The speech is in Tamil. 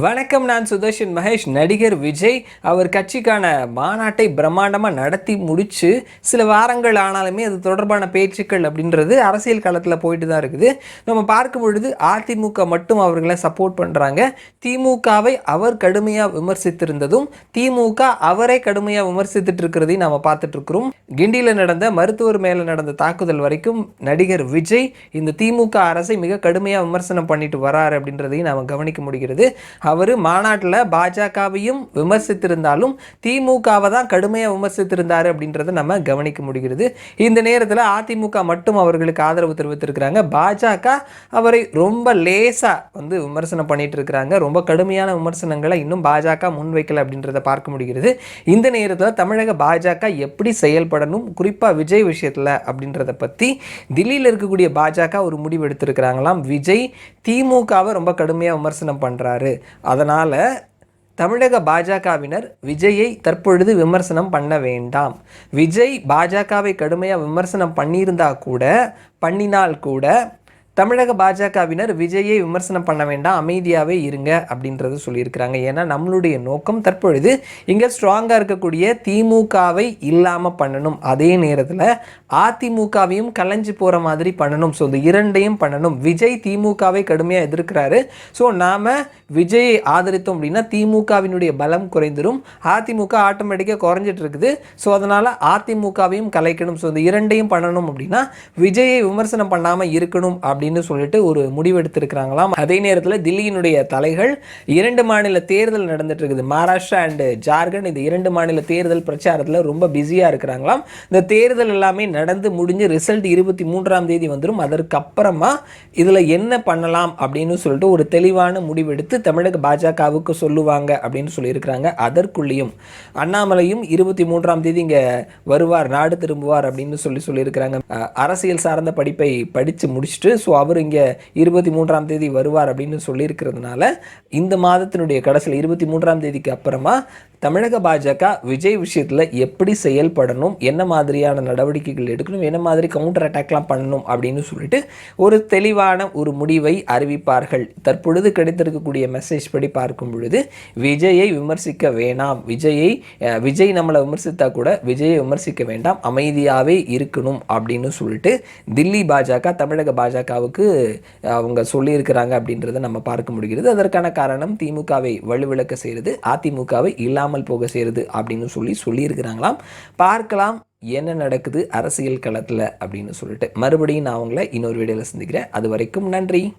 வணக்கம் நான் சுதர்ஷன் மகேஷ். நடிகர் விஜய் அவர் கட்சிக்கான மாநாட்டை பிரம்மாண்டமாக நடத்தி முடித்து சில வாரங்கள் ஆனாலுமே அது தொடர்பான பேச்சுக்கள் அப்படின்றது அரசியல் களத்தில் போயிட்டு தான் இருக்குது. நம்ம பார்க்கும் பொழுது அதிமுக மட்டும் அவர்களை சப்போர்ட் பண்ணுறாங்க திமுகவை அவர் கடுமையாக விமர்சித்திருந்ததும் திமுக அவரை கடுமையாக விமர்சித்துட்டு இருக்கிறதையும் நாம் பார்த்துட்ருக்குறோம் கிண்டியில் நடந்த மருத்துவர் மேலே நடந்த தாக்குதல் வரைக்கும் நடிகர் விஜய் இந்த திமுக அரசை மிக கடுமையாக விமர்சனம் பண்ணிட்டு வராரு அப்படின்றதையும் நாம் கவனிக்க முடிகிறது. அவர் மாநாட்டில் பாஜகவையும் விமர்சித்திருந்தாலும் திமுகவை தான் கடுமையாக விமர்சித்திருந்தார் அப்படின்றத நம்ம கவனிக்க முடிகிறது. இந்த நேரத்தில் அதிமுக மட்டும் அவர்களுக்கு ஆதரவு தெரிவித்திருக்கிறாங்க. பாஜக அவரை ரொம்ப லேசாக வந்து விமர்சனம் பண்ணிட்டு இருக்கிறாங்க. ரொம்ப கடுமையான விமர்சனங்களை இன்னும் பாஜக முன்வைக்கல அப்படின்றத பார்க்க முடிகிறது. இந்த நேரத்தில் தமிழக பாஜக எப்படி செயல்படணும் குறிப்பாக விஜய் விஷயத்தில் அப்படின்றத பற்றி தில்லியில் இருக்கக்கூடிய பாஜக ஒரு முடிவு எடுத்திருக்கிறாங்களாம். விஜய் திமுகவை ரொம்ப கடுமையாக விமர்சனம் பண்ணுறாரு அதனால் தமிழக பாஜகவினர் விஜயை தற்பொழுது விமர்சனம் பண்ண வேண்டாம். விஜய் பாஜகவை கடுமையாக விமர்சனம் பண்ணியிருந்தா கூட பண்ணினால் கூட தமிழக பாஜகவினர் விஜயை விமர்சனம் பண்ண வேண்டாம் அமைதியாகவே இருங்க அப்படின்றத சொல்லியிருக்கிறாங்க. ஏன்னா நம்மளுடைய நோக்கம் தற்பொழுது இங்கே ஸ்ட்ராங்காக இருக்கக்கூடிய திமுகவை இல்லாமல் பண்ணணும். அதே நேரத்தில் அதிமுகவையும் கலைஞ்சு போகிற மாதிரி பண்ணணும். ஸோ இந்த இரண்டையும் பண்ணணும். விஜய் திமுகவை கடுமையாக எதிர்க்கிறாரு. ஸோ நாம் விஜயை ஆதரித்தோம் அப்படின்னா திமுகவினுடைய பலம் குறைந்துடும் அதிமுக ஆட்டோமேட்டிக்காக குறைஞ்சிட்டு இருக்குது. ஸோ அதனால் அதிமுகவையும் கலைக்கணும். ஸோ இந்த இரண்டையும் பண்ணணும் அப்படின்னா விஜயை விமர்சனம் பண்ணாமல் இருக்கணும் அப்படின்னு சொல்லிட்டு ஒரு முடிவெடுத்திருக்கிறாங்களாம் அதே நேரத்தில் தில்லியினுடைய தலைகள் இரண்டு மாநில தேர்தல் நடந்துட்டு இருக்குது. மகாராஷ்டிரா அண்டு ஜார்க்கண்ட் இந்த இரண்டு மாநில தேர்தல் பிரச்சாரத்தில் ரொம்ப பிஸியாக இருக்கிறாங்களாம். இந்த தேர்தல் எல்லாமே நடந்து முடிஞ்சு ரிசல்ட் இருபத்தி மூன்றாம் தேதி வந்துடும் அதற்கு அப்புறமா இதில் என்ன பண்ணலாம் அப்படின்னு சொல்லிட்டு ஒரு தெளிவான முடிவெடுத்து தமிழக பாஜகவுக்கு சொல்லுவாங்க அப்படின்னு சொல்லியிருக்கிறாங்க. அதற்குள்ளேயும் அண்ணாமலையும் இருபத்தி மூன்றாம் தேதி இங்கே வருவார் நாடு திரும்புவார் அப்படின்னு சொல்லி சொல்லியிருக்கிறாங்க. அரசியல் சார்ந்த படிப்பை படித்து முடிச்சுட்டு ஸோ அவர் இங்கே இருபத்தி மூன்றாம் தேதி வருவார் அப்படின்னு சொல்லியிருக்கிறதுனால இந்த மாதத்தினுடைய கடைசியில் இருபத்தி மூன்றாம் தேதிக்கு அப்புறமா தமிழக பாஜக விஜய் விஷயத்தில் எப்படி செயல்படணும் என்ன மாதிரியான நடவடிக்கைகள் எடுக்கணும் என்ன மாதிரி கவுண்டர் அட்டாக்லாம் பண்ணணும் அப்படின்னு சொல்லிட்டு ஒரு தெளிவான ஒரு முடிவை அறிவிப்பார்கள். தற்பொழுது கிடைத்திருக்கக்கூடிய மெசேஜ் படி பார்க்கும் பொழுது விஜயை விமர்சிக்க வேணாம். விஜயை விஜய் நம்மளை விமர்சித்தா கூட விஜயை விமர்சிக்க வேண்டாம். அமைதியாகவே இருக்கணும் அப்படின்னு சொல்லிட்டு தில்லி பாஜக தமிழக பாஜகவுக்கு அவங்க சொல்லியிருக்கிறாங்க அப்படின்றத நம்ம பார்க்க முடிகிறது. அதற்கான காரணம் திமுகவை வலுவிளக்க செய்கிறது. அதிமுகவை இல்லாமல் போக செய்கிறது அப்படின்னு சொல்லி சொல்லியிருக்கிறாங்களாம். பார்க்கலாம் என்ன நடக்குது அரசியல் களத்தில் அப்படின்னு சொல்லிட்டு. மறுபடியும் நான் அவங்கள இன்னொரு வீடியோவில் சந்திக்கிறேன். அது வரைக்கும் நன்றி.